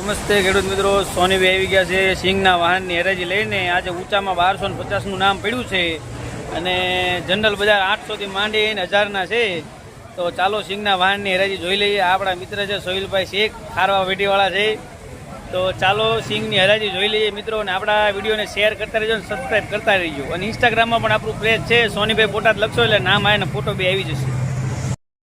નમસ્તે ખેડૂત મિત્રો સોનીભાઈ આવી ગયા છે સિંગના વાહનની હરાજી લઈને. આજે ઊંચામાં બારસો ને પચાસનું નામ પડ્યું છે અને જનરલ બજાર આઠસોથી માંડી અને હજારના છે. તો ચાલો સિંગના વાહનની હરાજી જોઈ લઈએ. આપણા મિત્ર છે સોહિલભાઈ શેખ, ખારવા વેઢીવાળા છે. તો ચાલો સિંગની હરાજી જોઈ લઈએ મિત્રો અને આપણા વિડીયોને શેર કરતા રહેજો અને સબસ્ક્રાઈબ કરતા રહીજો. અને ઇન્સ્ટાગ્રામમાં પણ આપણું પેજ છે સોનીભાઈ બોટાદ લખશો એટલે નામ આવે ને ફોટો બી આવી જશે.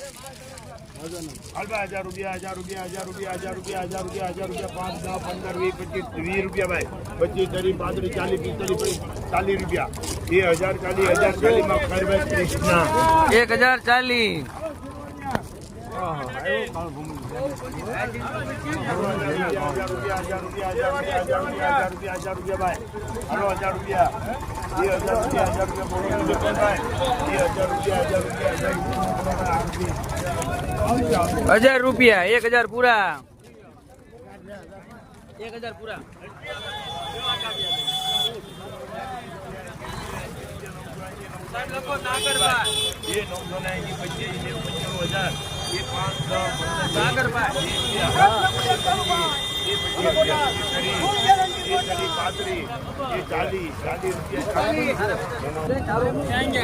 એક હજાર રૂપિયા હજાર રૂપિયા હજાર રૂપિયા હજાર રૂપિયા હજાર રૂપિયા હજાર રૂપિયા, પાંચ, દસ, પંદર, વીસ, પચીસ, વીસ રૂપિયા ભાઈ. પચીસ ત્રીસ પાંત્રીસ, ચાલીસ, પિસ્તાલીસ ચાલીસ રૂપિયા. એ હજાર ચાલીસ, હજાર ચાલીસમાં ખરભાઈ એક હજાર ચાલીસ. હજાર રૂપિયા એક હજાર પૂરા. એક હજાર પૂરા. એક હજાર પૂરા એ નવસો ને પચીસ એ પંચાણું હજાર.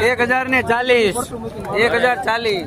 એક હજાર ને ચાલીસ. એક હજાર ચાલીસ.